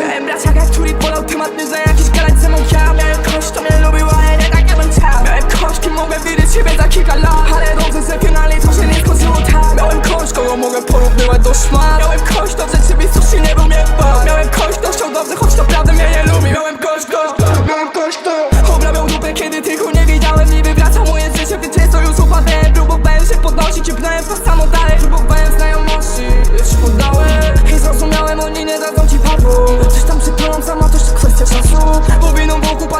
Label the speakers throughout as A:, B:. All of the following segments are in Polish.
A: Miałem bracia, jak który polał temat, za jakiś gadać ze mną ja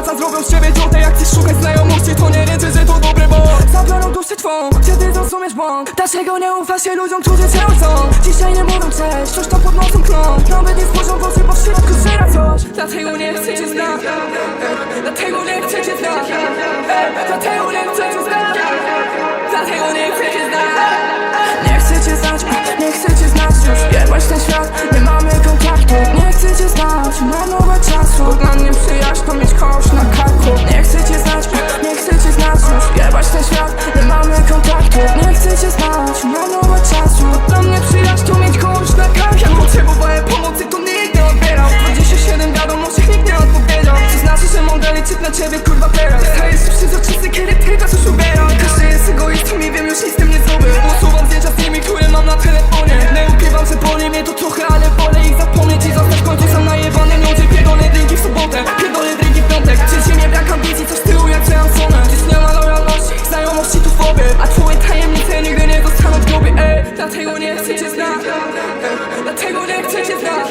A: Palca, zrobią z ciebie dziotę Jak chcesz szukać znajomości, to nie ręczy, że to dobry bo Zabiorą duszę twą, kiedy zrozumiesz błąd? Dlaczego nie ufasz się ludziom, którzy cię chcą Dzisiaj nie mówią cześć, coś tam pod nosem klą. Nawet nie spojrzą w oczy, bo w środku zera coś. Dlatego nie chcę cię znać. Dlatego nie chcę cię znać. Dlatego nie liczyć na ciebie kurwa teraz. Stajesz się przezroczysty, kiedy tylko coś ubieram. Każdy jest egoistą i wiem już nic z tym nie zrobię. Usuwam zdjęcia z nimi, które mam na telefonie. Nie ukrywam, że boli mnie to trochę, ale wolę ich zapomnieć I zostać w końcu sam najebany. Ludzie Pierdolę drinki w sobotę, pierdolę drinki w piątek. W życiu nie brak ambicji, coś w stylu jak Jansona Dziś nie ma lojalności, znajomości tu fobie A twoje tajemnice nigdy nie zostaną w grobie. Ej, dlatego nie chcę cię znać. Ej, Dlatego nie chcę cię znać.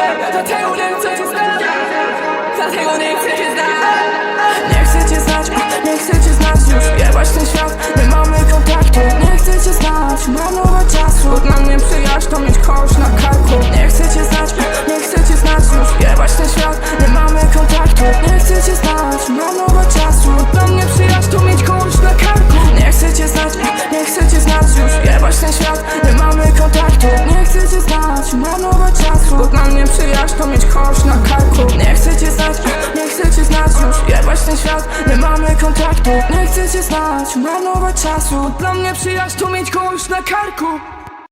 A: Ej, Dlatego nie chcę cię znać. Dlatego nie chcę znać, marnować czasu. Bo dla mnie przyjaźń to mieć kosz na karku. Nie chcę cię znać, nie chcę cię znać już. Jebać ten świat, nie mamy kontaktu. Nie chcę cię znać, marnować czasu. Dla mnie przyjaźń to mieć kogoś na karku